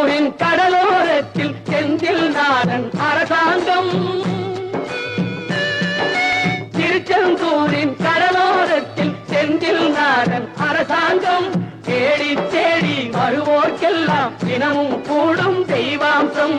ஊரின் கடலோரத்தில் செந்தில் நாடன் அரசாங்கம். திருச்செந்தூரின் கடலோரத்தில் செந்தில் நாடன் அரசாங்கம். தேடி தேடி வருவோர்க்கெல்லாம் தினமும் கூடும் தெய்வாம்சம்.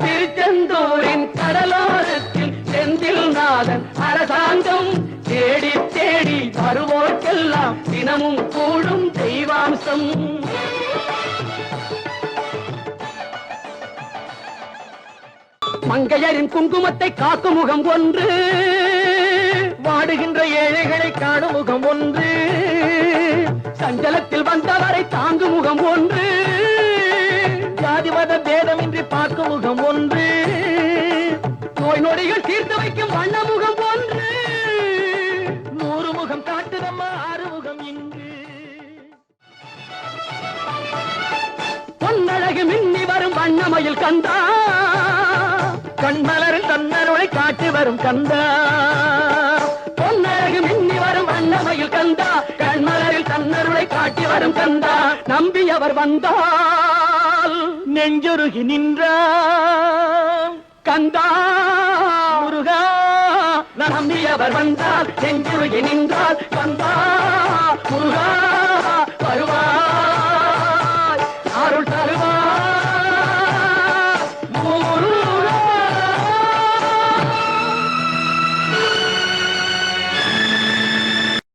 திருச்செந்தூரின் கடலோரத்தில் செந்தில் நாதன் அரசாங்கம் தேடி தேடி வருவோர்க்கெல்லாம் தினமும் கூடும் தெய்வாம்சம். மங்கையரின் குங்குமத்தை காக்கும் முகம் ஒன்று வாடுகின்ற ஏழைகளை காணும் முகம் ஒன்று சஞ்சலத்தில் வந்தவரை தாங்கும் முகம் ஒன்று பேதமின்றி பார்க்கும் முகம் ஒன்று. நோய் நொடிகள் தீர்த்து வைக்கும் வண்ண முகம் ஒன்று. நூறு முகம் காட்டுதம்மா ஆறு முகம் இங்கு. பொன்னழகு மின்னி வரும் வண்ணமயில் கந்தா. கண்மலரும் தன்னருளை காட்டி வரும் கந்தா. பொன்னழகு மின்னி வரும் வண்ணமயில் கந்தா. கண்மலரில் தன்னருளை காட்டி வரும் கந்தா. நம்பியவர் வந்தா. நெஞ்சொருகி நின்றான் கந்தா முருகா நம்பியவர் வந்தால் நெஞ்சொருகி நின்றால் கந்தா முருகா.